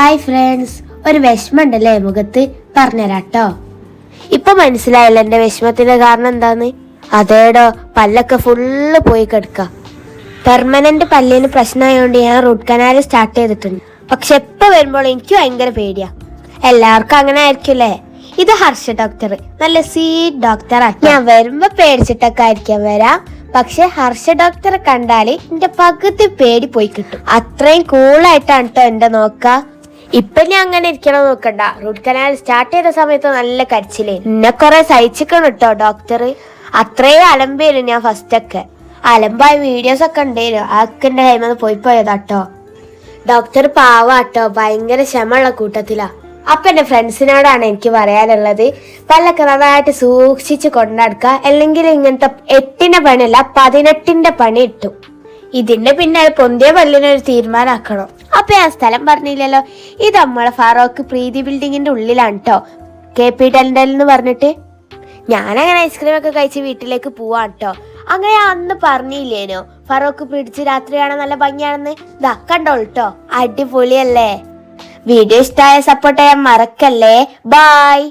Hi friends ഒരു വിഷമമുണ്ടല്ലേ മുഖത്ത്? പറഞ്ഞുതരാട്ടോ. ഇപ്പൊ മനസ്സിലായല്ലോ എന്റെ വിഷമത്തിന്റെ കാരണം എന്താന്ന്? അതേടോ പല്ലൊക്കെ ഫുള്ള് പോയി കിടക്ക. പെർമനന്റ് പല്ലിന് പ്രശ്നമായതുകൊണ്ട് ഞാൻ റൂട്ട് കനാൽ സ്റ്റാർട്ട് ചെയ്തിട്ടുണ്ട്. പക്ഷെ എപ്പോ വരുമ്പോൾ എനിക്ക് ഭയങ്കര പേടിയാ. എല്ലാവർക്കും അങ്ങനെ ആയിരിക്കുമല്ലേ ഇത് ഹർഷ ഡോക്ടർ നല്ല സീറ്റ് ഡോക്ടറാ ഞാൻ വരുമ്പോ പേടിച്ചിട്ടൊക്കെ ആയിരിക്കാം വരാം. പക്ഷെ ഹർഷ ഡോക്ടറെ കണ്ടാൽ എന്റെ പകുതി പേടി പോയി കിട്ടും. അത്രയും കൂളായിട്ടാണ് കേട്ടോ എന്റെ നോക്ക. ഇപ്പൊ ഞാൻ അങ്ങനെ ഇരിക്കണം നോക്കണ്ട. റൂട്ട് കനാൽ സ്റ്റാർട്ട് ചെയ്ത സമയത്ത് നല്ല കരച്ചിലേ. എന്നെ കുറെ സഹിച്ചിക്കണം കേട്ടോ ഡോക്ടർ അത്രയും അലമ്പായിരുന്നു ഞാൻ ഫസ്റ്റ് ഒക്കെ. അലമ്പായ വീഡിയോസ് ഒക്കെ ഉണ്ടായിരുന്നു അതൊക്കെ എന്റെ കൈമന്ന് പോയി പോയതാട്ടോ ഡോക്ടർ പാവാട്ടോ ഭയങ്കര ക്ഷമയുള്ള കൂട്ടത്തിലാ. അപ്പൊ എന്റെ ഫ്രണ്ട്സിനോടാണ് എനിക്ക് പറയാനുള്ളത്. പല്ലൊക്കെ നന്നായിട്ട് സൂക്ഷിച്ച് കൊണ്ടടക്കുക. അല്ലെങ്കിൽ ഇങ്ങനത്തെ എട്ടിന്റെ പണിയല്ല പതിനെട്ടിന്റെ പണി ഇട്ടു ഇതിന്റെ പിന്നെ പൊന്തിയ പല്ലിനൊരു തീരുമാനമാക്കണം അപ്പൊ ആ സ്ഥലം പറഞ്ഞില്ലല്ലോ. ഇത് നമ്മളെ ഫാറോക്ക് പ്രീതി ബിൽഡിങ്ങിന്റെ ഉള്ളിലാണ് കേട്ടോ കെ പി ഡൽഡൽ എന്ന് പറഞ്ഞിട്ട്. ഞാനങ്ങനെ ഐസ്ക്രീം ഒക്കെ കഴിച്ച് വീട്ടിലേക്ക് പോവാണ് കേട്ടോ അങ്ങനെ അന്ന് പറഞ്ഞില്ലേനോ? ഫറോക്ക് പിടിച്ച് രാത്രി കാണാൻ നല്ല ഭംഗിയാണെന്ന്. ഇതാ കണ്ടോളൂ കേട്ടോ അടിപൊളിയല്ലേ? വീഡിയോ ഇഷ്ടമായ സപ്പോർട്ട് ചെയ്യാൻ മറക്കല്ലേ? ബായ്